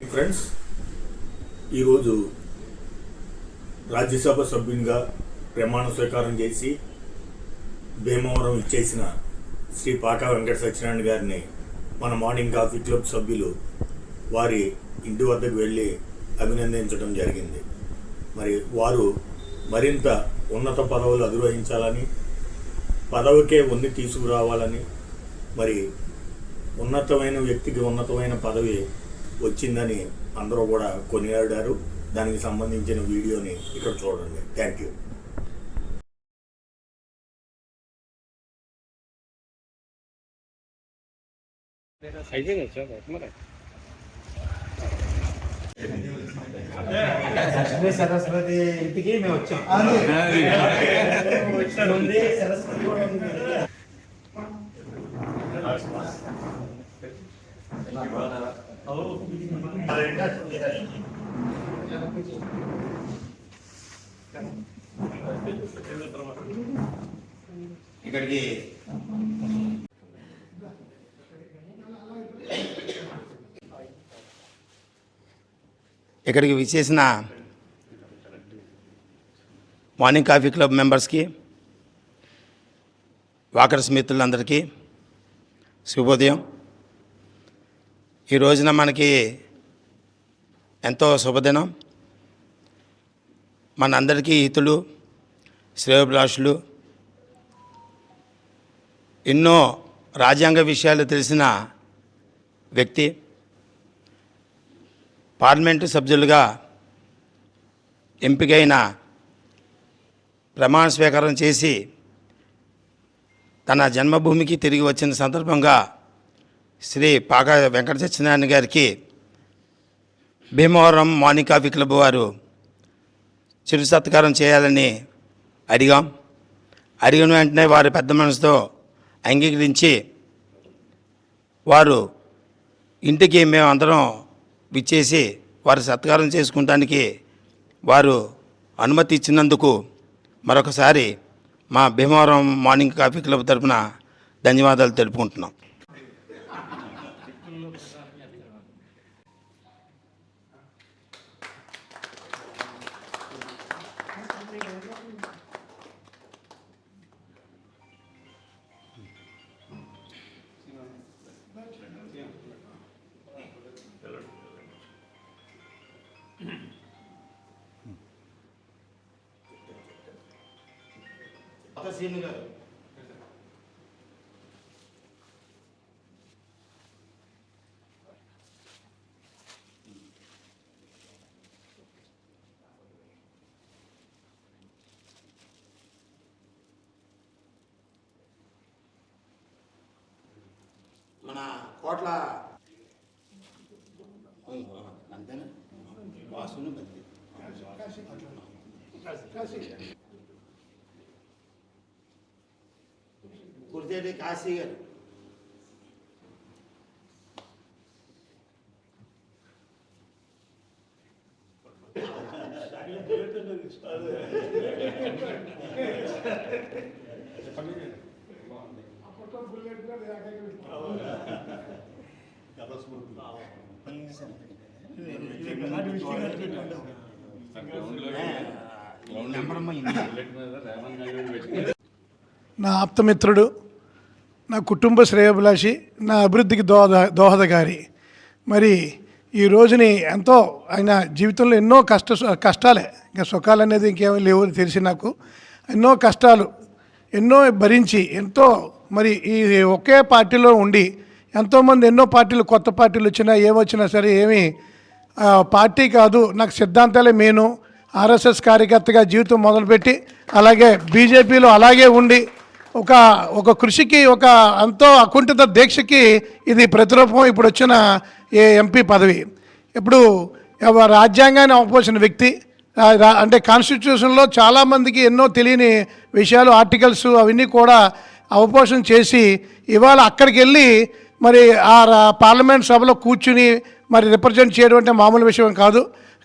Friends ఈరోజు రాజ్యసభ సభ్యునిగా ప్రమాణ స్వీకారం చేసి భీమవరం ఇచ్చేసిన శ్రీ పాకా వెంకట సత్యనారాయణ గారిని మన మార్నింగ్ కాఫీ క్లబ్ సభ్యులు వారి ఇంటి వద్దకు వెళ్ళి అభినందించడం జరిగింది. మరి వారు మరింత ఉన్నత పదవులు అధిరోహించాలని పదవికే ఉన్ని తీసుకురావాలని మరి ఉన్నతమైన వ్యక్తికి ఉన్నతమైన పదవి వచ్చిందని అందరూ కూడా కొనియాడారు. దానికి సంబంధించిన వీడియోని ఇక్కడ చూడండి. థ్యాంక్ యూ అయిపోయింది సార్ మరి లక్ష్మీ సరస్వతి ఇంటికి మేము వచ్చాం ఉంది సరస్వతి కూడా ఉంది. ఇక్కడికి ఇక్కడికి విచ్చేసిన మార్నింగ్ కాఫీ క్లబ్ మెంబర్స్కి వాకర్స్ మిత్రులందరికీ శుభోదయం. ఈ రోజున మనకి ఎంతో శుభదినం. మనందరికీ హితులు శ్రేయోభిలాషులు ఎన్నో రాజ్యాంగ విషయాలు తెలిసిన వ్యక్తి పార్లమెంటు సభ్యులుగా ఎంపికైన ప్రమాణ స్వీకారం చేసి తన జన్మభూమికి తిరిగి వచ్చిన సందర్భంగా శ్రీ పాక వెంకట సత్యనారాయణ గారికి భీమవరం మానికా కాఫీ క్లబ్ వారు చిరు సత్కారం చేయాలని అడిగాం. అడిగిన వెంటనే వారి పెద్ద మనసుతో అంగీకరించి వారు ఇంటికి మేమందరం విచ్చేసి వారి సత్కారం చేసుకుంటానికి వారు అనుమతి ఇచ్చినందుకు మరొకసారి మా భీమవరం మార్నింగ్ కాఫీ క్లబ్ తరపున ధన్యవాదాలు తెలుపుకుంటున్నాం. మన కోట్ల అంతేనా వాసును బంది కాశీ గారు నా ఆప్తమిత్రుడు నా కుటుంబ శ్రేయోభిలాషి నా అభివృద్ధికి దోహద దోహదగారి. మరి ఈ రోజుని ఎంతో ఆయన జీవితంలో ఎన్నో కష్ట కష్టాలే. ఇంకా సుఖాలు అనేది ఇంకేమీ లేవు అని తెలిసి నాకు. ఎన్నో కష్టాలు ఎన్నో భరించి ఎంతో మరి ఈ ఒకే పార్టీలో ఉండి ఎంతోమంది ఎన్నో పార్టీలు కొత్త పార్టీలు వచ్చినా ఏమొచ్చినా సరే ఏమి పార్టీ కాదు నాకు సిద్ధాంతాలే మెయిన్ ఆర్ఎస్ఎస్ కార్యకర్తగా జీవితం మొదలుపెట్టి అలాగే బీజేపీలో అలాగే ఉండి ఒక ఒక కృషికి ఒక ఎంతో అకుంఠిత దీక్షకి ఇది ప్రతిరూపం. ఇప్పుడు వచ్చిన ఏ ఎంపీ పదవి. ఇప్పుడు రాజ్యాంగాన్ని అవపోసిన వ్యక్తి అంటే కాన్స్టిట్యూషన్లో చాలామందికి ఎన్నో తెలియని విషయాలు ఆర్టికల్స్ అవన్నీ కూడా అవపోషణ చేసి ఇవాళ అక్కడికి వెళ్ళి మరి ఆ రా- పార్లమెంట్ సభలో కూర్చుని మరి రిప్రజెంట్ చేయడం అంటే మామూలు విషయం కాదు.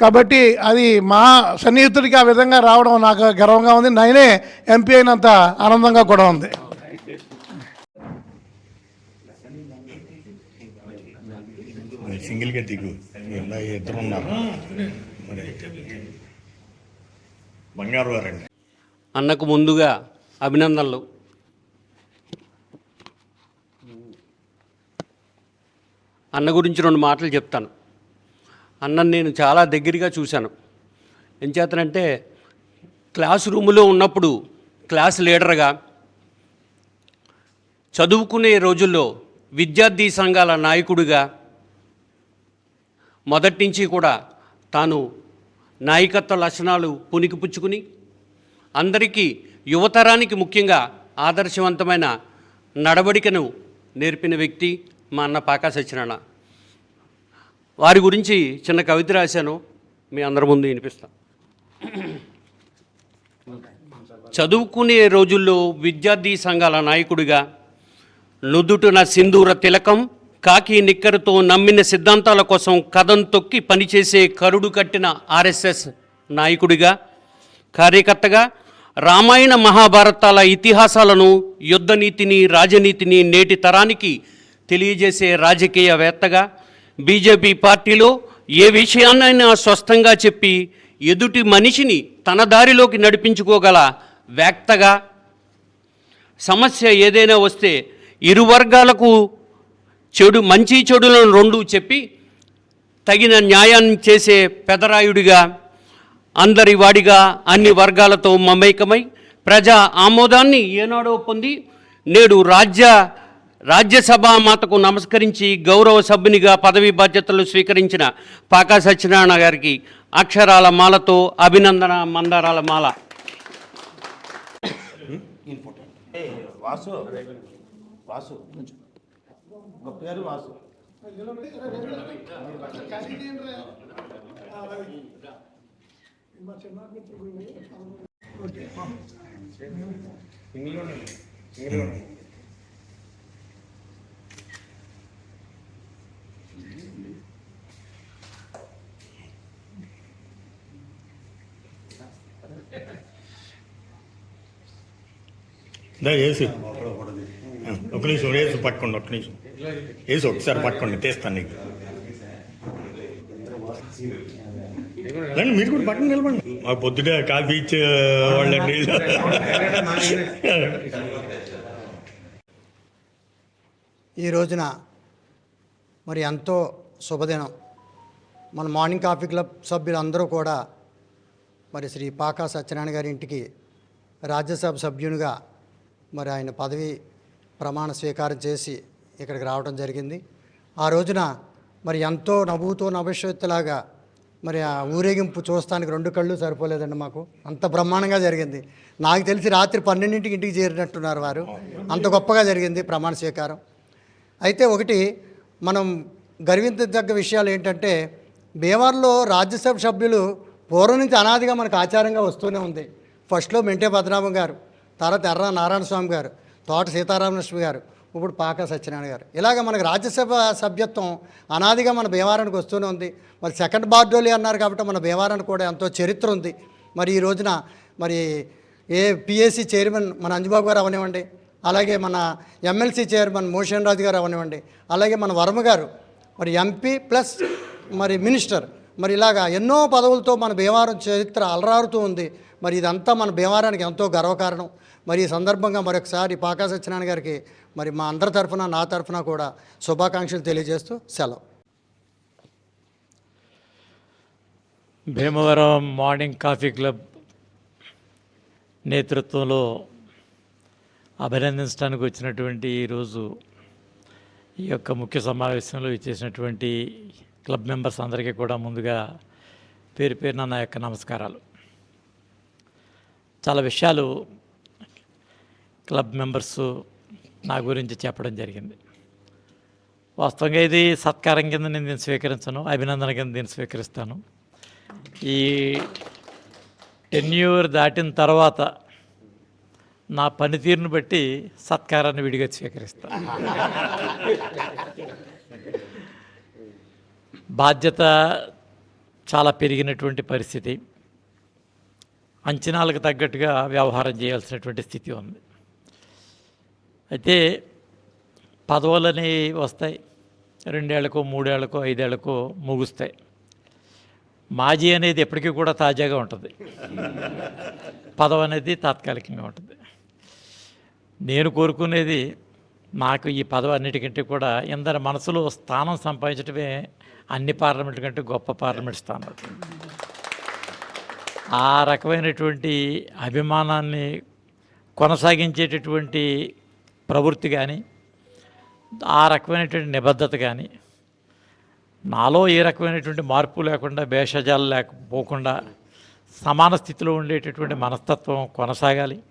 కాబట్టి అది మా సన్నిహితుడికి ఆ విధంగా రావడం నాకు గర్వంగా ఉంది. నేనే ఎంపీ అయినంత ఆనందంగా కూడా ఉంది. సింగిల్గా దిగు. ఇద్దరు ఉన్నారు. బంగారు వారండి అన్నకు ముందుగా అభినందనలు. అన్న గురించి రెండు మాటలు చెప్తాను. అన్నను నేను చాలా దగ్గరగా చూశాను. ఏం చేతనంటే క్లాస్ రూములో ఉన్నప్పుడు క్లాస్ లీడర్గా చదువుకునే రోజుల్లో విద్యార్థి సంఘాల నాయకుడిగా మొదటి నుంచి కూడా తాను నాయకత్వ లక్షణాలు పుణికిపుచ్చుకుని అందరికీ యువతరానికి ముఖ్యంగా ఆదర్శవంతమైన నడవడికను నేర్పిన వ్యక్తి మా అన్న పాకా సత్యనారాయణ. వారి గురించి చిన్న కవిత రాశాను. మీ అందరి ముందు వినిపిస్తాను చదువుకునే రోజుల్లో విద్యార్థి సంఘాల నాయకుడిగా నుదుటున సింధూర తిలకం కాకి నిక్కరుతో నమ్మిన సిద్ధాంతాల కోసం కథం తొక్కి పనిచేసే కరుడు కట్టిన ఆర్ఎస్ఎస్ నాయకుడిగా కార్యకర్తగా రామాయణ మహాభారతాల ఇతిహాసాలను యుద్ధనీతిని రాజనీతిని నేటి తరానికి తెలియజేసే రాజకీయవేత్తగా బీజేపీ పార్టీలో ఏ విషయాన్నైనా స్పష్టంగా చెప్పి ఎదుటి మనిషిని తన దారిలోకి నడిపించుకోగల వ్యక్తగా సమస్య ఏదైనా వస్తే ఇరు వర్గాలకు చెడు మంచి చెడులను రెండు చెప్పి తగిన న్యాయాన్ని చేసే పెదరాయుడిగా అందరి వాడిగా అన్ని వర్గాలతో మమేకమై ప్రజా ఆమోదాన్ని ఏనాడో పొంది నేడు రాజ్య రాజ్యసభ మాతకు నమస్కరించి గౌరవ సభ్యునిగా పదవి బాధ్యతలు స్వీకరించిన పాకా సత్యనారాయణ గారికి అక్షరాల మాలతో అభినందన మందారాల మాల. వాసు. వాసు. వేసు ఒక నిమిషం వేసి పట్టుకోండి ఒక నిమిషం. వేసి ఒకసారి పట్టుకోండి తీస్తాను నీకు. రండి మీరు కూడా పక్కన నిలబండి మా పొద్దుటే కాఫీ ఇచ్చే వాళ్ళండి. ఈ రోజున మరి ఎంతో శుభదినం. మన మార్నింగ్ కాఫీ క్లబ్ సభ్యులందరూ కూడా మరి శ్రీ పాకా సత్యనారాయణ గారి ఇంటికి రాజ్యసభ సభ్యునిగా మరి ఆయన పదవి ప్రమాణ స్వీకారం చేసి ఇక్కడికి రావడం జరిగింది. ఆ రోజున మరి ఎంతో నవ్వుతో నభవిష్యత్తులాగా మరి ఆ ఊరేగింపు చూస్తానికి రెండు కళ్ళు సరిపోలేదండి మాకు. అంత బ్రహ్మాండంగా జరిగింది. నాకు తెలిసి రాత్రి పన్నెండింటికి ఇంటికి చేరినట్టున్నారు వారు. అంత గొప్పగా జరిగింది ప్రమాణ స్వీకారం. అయితే ఒకటి మనం గర్వించదగ్గ విషయాలు ఏంటంటే బీహార్లో రాజ్యసభ సభ్యులు పూర్వం నుంచి అనాదిగా మనకు ఆచారంగా వస్తూనే ఉంది. ఫస్ట్లో మెంటే పద్మనాభం గారు. తర్వాత ఎర్ర నారాయణ స్వామి గారు తోట సీతారామలక్ష్మి గారు ఇప్పుడు పాక సత్యనారాయణ గారు. ఇలాగ మనకు రాజ్యసభ సభ్యత్వం అనాదిగా మన భీమవరానికి వస్తూనే ఉంది. మరి సెకండ్ బార్డోలి అన్నారు కాబట్టి మన భీమవరానికి కూడా ఎంతో చరిత్ర ఉంది. మరి ఈ రోజున మరి ఏ పిఎస్సి చైర్మన్ మన అంజుబాబు గారు అవనివ్వండి అలాగే మన ఎమ్మెల్సీ చైర్మన్ మోషన్ రాజు గారు అవనివ్వండి అలాగే మన వర్మ గారు మరి ఎంపీ ప్లస్ మరి మినిస్టర్ మరి ఇలాగా ఎన్నో పదవులతో మన భీమవరం చరిత్ర అలరారుతూ ఉంది. మరి ఇదంతా మన భీమవరానికి ఎంతో గర్వకారణం. మరి ఈ సందర్భంగా మరొకసారి పాకా సత్యనారాయణ గారికి మరి మా అందరి తరఫున నా తరఫున కూడా శుభాకాంక్షలు తెలియజేస్తూ సెలవు. భీమవరం మార్నింగ్ కాఫీ క్లబ్ నేతృత్వంలో అభినందించడానికి వచ్చినటువంటి ఈరోజు ఈ యొక్క ముఖ్య సమావేశంలో ఇచ్చేసినటువంటి క్లబ్ మెంబర్స్ అందరికీ కూడా ముందుగా పేరు పేరున నా యొక్క నమస్కారాలు. చాలా విషయాలు క్లబ్ మెంబర్స్ నా గురించి చెప్పడం జరిగింది. వాస్తవంగా ఇది సత్కారం కింద నేను దీన్ని స్వీకరించను అభినందన కింద దీన్ని స్వీకరిస్తాను. ఈ టెన్యూర్ దాటిన తర్వాత నా పనితీరును బట్టి సత్కారాన్ని విడిగా స్వీకరిస్తాను. బాధ్యత చాలా పెరిగినటువంటి పరిస్థితి. అంచనాలకు తగ్గట్టుగా వ్యవహారం చేయాల్సినటువంటి స్థితి ఉంది. అయితే పదవులని వస్తాయి. రెండేళ్ళకో మూడేళ్ళకో ఐదేళ్ళకో ముగుస్తాయి. మాజీ అనేది ఎప్పటికీ కూడా తాజాగా ఉంటుంది. పదవి అనేది తాత్కాలికంగా ఉంటుంది. నేను కోరుకునేది నాకు ఈ పదవి అన్నిటికంటే కూడా ఇందరి మనసులో స్థానం సంపాదించడమే అన్ని పార్లమెంట్ కంటే గొప్ప పార్లమెంట్ స్థానం. ఆ రకమైనటువంటి అభిమానాన్ని కొనసాగించేటటువంటి ప్రవృత్తి కానీ ఆ రకమైనటువంటి నిబద్ధత కానీ నాలో ఏ రకమైనటువంటి మార్పు లేకుండా భేషజాలు లేకపోకుండా సమాన స్థితిలో ఉండేటటువంటి మనస్తత్వం కొనసాగాలి.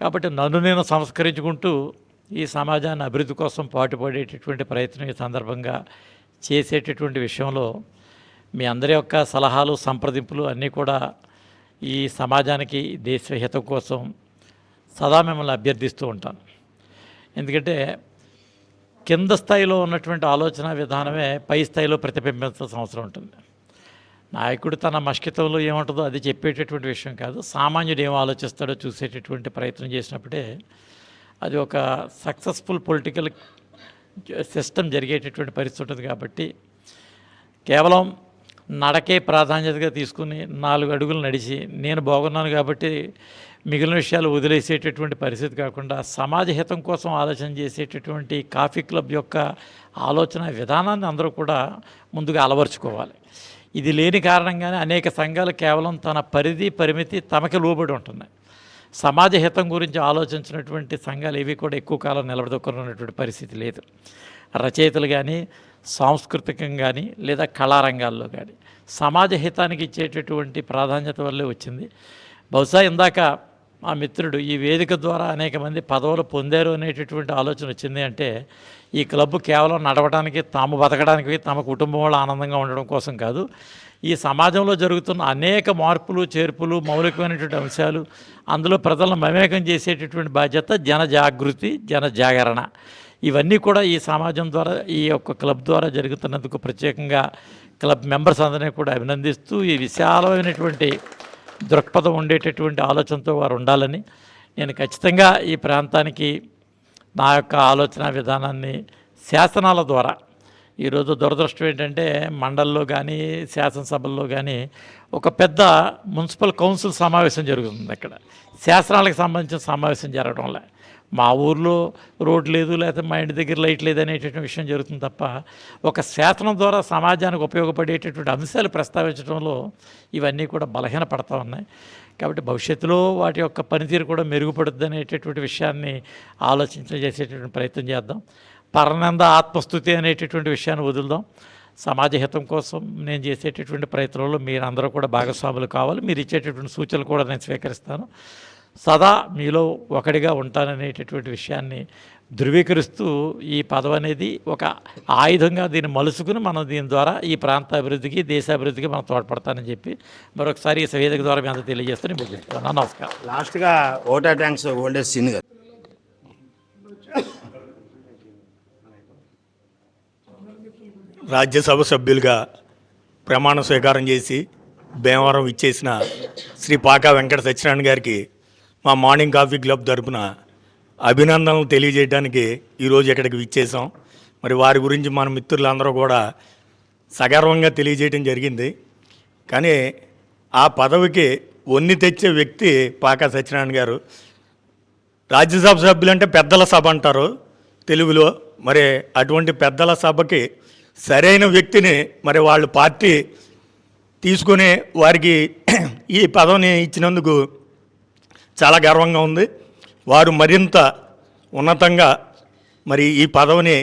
కాబట్టి నన్ను నేను సంస్కరించుకుంటూ ఈ సమాజాన్ని అభివృద్ధి కోసం పాటుపడేటటువంటి ప్రయత్నం ఈ సందర్భంగా చేసేటటువంటి విషయంలో మీ అందరి యొక్క సలహాలు సంప్రదింపులు అన్నీ కూడా ఈ సమాజానికి దేశహితం కోసం సదా మిమ్మల్ని అభ్యర్థిస్తూ ఉంటాను. ఎందుకంటే కింద స్థాయిలో ఉన్నటువంటి ఆలోచన విధానమే పై స్థాయిలో ప్రతిబింబించాల్సిన అవసరం ఉంటుంది. నాయకుడు తన మష్కితంలో ఏముంటుందో అది చెప్పేటటువంటి విషయం కాదు. సామాన్యుడు ఏం ఆలోచిస్తాడో చూసేటటువంటి ప్రయత్నం చేసినప్పుడే అది ఒక సక్సెస్ఫుల్ పొలిటికల్ సిస్టమ్ జరిగేటటువంటి పరిస్థితి ఉంటుంది కాబట్టి కేవలం నడకే ప్రాధాన్యతగా తీసుకుని నాలుగు అడుగులు నడిచి నేను బాగున్నాను కాబట్టి మిగిలిన విషయాలు వదిలేసేటటువంటి పరిస్థితి కాకుండా సమాజ హితం కోసం ఆలోచన చేసేటటువంటి కాఫీ క్లబ్ యొక్క ఆలోచన విధానాన్ని అందరూ కూడా ముందుగా అలవర్చుకోవాలి. ఇది లేని కారణంగానే అనేక సంఘాలు కేవలం తన పరిధి పరిమితి తమకి లోబడి ఉంటున్నాయి. సమాజ హితం గురించి ఆలోచించినటువంటి సంఘాలు ఇవి కూడా ఎక్కువ కాలం నిలబడుకున్నటువంటి పరిస్థితి లేదు. రచయితలు కానీ సాంస్కృతికం కానీ లేదా కళారంగాల్లో కానీ సమాజ హితానికి ఇచ్చేటటువంటి ప్రాధాన్యత వల్లే వచ్చింది. బహుశా ఇందాక మా మిత్రుడు ఈ వేదిక ద్వారా అనేక మంది పదవులు పొందారు అనేటటువంటి ఆలోచన వచ్చింది అంటే ఈ క్లబ్ కేవలం నడవడానికి తాము బతకడానికి తమ కుటుంబం వాళ్ళు ఆనందంగా ఉండడం కోసం కాదు. ఈ సమాజంలో జరుగుతున్న అనేక మార్పులు చేర్పులు మౌలికమైనటువంటి అంశాలు అందులో ప్రజలను మమేకం చేసేటటువంటి బాధ్యత జన జాగృతి జన జాగరణ. ఇవన్నీ కూడా ఈ సమాజం ద్వారా ఈ యొక్క క్లబ్ ద్వారా జరుగుతున్నందుకు ప్రత్యేకంగా క్లబ్ మెంబర్స్ అందరినీ కూడా అభినందిస్తూ ఈ విశాలమైనటువంటి దృక్పథం ఉండేటటువంటి ఆలోచనతో వారు ఉండాలని నేను ఖచ్చితంగా ఈ ప్రాంతానికి నా యొక్క ఆలోచన విధానాన్ని శాసనాల ద్వారా ఈరోజు దురదృష్టం ఏంటంటే మండల్లో కానీ శాసనసభల్లో కానీ ఒక పెద్ద మున్సిపల్ కౌన్సిల్ సమావేశం జరుగుతుంది అక్కడ. శాసనాలకు సంబంధించిన సమావేశం జరగడం వల్ల మా ఊర్లో రోడ్ లేదు లేకపోతే మా ఇంటి దగ్గర లైట్ లేదు అనేటటువంటి విషయం జరుగుతుంది తప్ప ఒక శాసనం ద్వారా సమాజానికి ఉపయోగపడేటటువంటి అంశాలు ప్రస్తావించడంలో ఇవన్నీ కూడా బలహీన పడతా ఉన్నాయి. కాబట్టి భవిష్యత్తులో వాటి యొక్క పనితీరు కూడా మెరుగుపడుద్ది అనేటటువంటి విషయాన్ని ఆలోచించ చేసేటటువంటి ప్రయత్నం చేద్దాం. పరనంద ఆత్మస్థుతి అనేటటువంటి విషయాన్ని వదులుదాం. సమాజ హితం కోసం నేను చేసేటటువంటి ప్రయత్నంలో మీరందరూ కూడా భాగస్వాములు కావాలి. మీరు ఇచ్చేటటువంటి సూచనలు కూడా నేను స్వీకరిస్తాను. సదా మీలో ఒకటిగా ఉంటాననేటటువంటి విషయాన్ని ధృవీకరిస్తూ ఈ పదవి అనేది ఒక ఆయుధంగా దీన్ని మలుసుకుని మనం దీని ద్వారా ఈ ప్రాంత అభివృద్ధికి దేశ అభివృద్ధికి మనం తోడ్పడతానని చెప్పి మరొకసారి ఈ వేదిక ద్వారా మీ అందరూ తెలియజేస్తూ ముగిస్తున్నాను నమస్కారం. లాస్ట్గా ఓటా ట్యాంక్స్ ఓల్డేజ్ సీన్ గారు. రాజ్యసభ సభ్యులుగా ప్రమాణ స్వీకారం చేసి భీమవరం ఇచ్చేసిన శ్రీ పాకా వెంకట సత్యనారాయణ గారికి మా మార్నింగ్ కాఫీ క్లబ్ తరపున అభినందనలు తెలియజేయడానికి ఈరోజు ఇక్కడికి విచ్చేసాం మరి వారి గురించి మన మిత్రులందరూ కూడా సగర్వంగా తెలియజేయడం జరిగింది. కానీ ఆ పదవికి వన్ని తెచ్చే వ్యక్తి పాకా సత్యనారాయణ గారు. రాజ్యసభ సభ్యులంటే పెద్దల సభ అంటారు తెలుగులో. మరి అటువంటి పెద్దల సభకి సరైన వ్యక్తిని మరి వాళ్ళు పార్టీ తీసుకుని వారికి ఈ పదవిని ఇచ్చినందుకు చాలా గర్వంగా ఉంది. వారు మరింత ఉన్నతంగా మరి ఈ పదవిని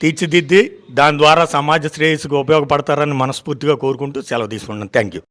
తీర్చిదిద్ది దాని ద్వారా సమాజ శ్రేయస్సుకు ఉపయోగపడతారని మనస్ఫూర్తిగా కోరుకుంటూ సెలవు తీసుకుంటున్నాను. Thank you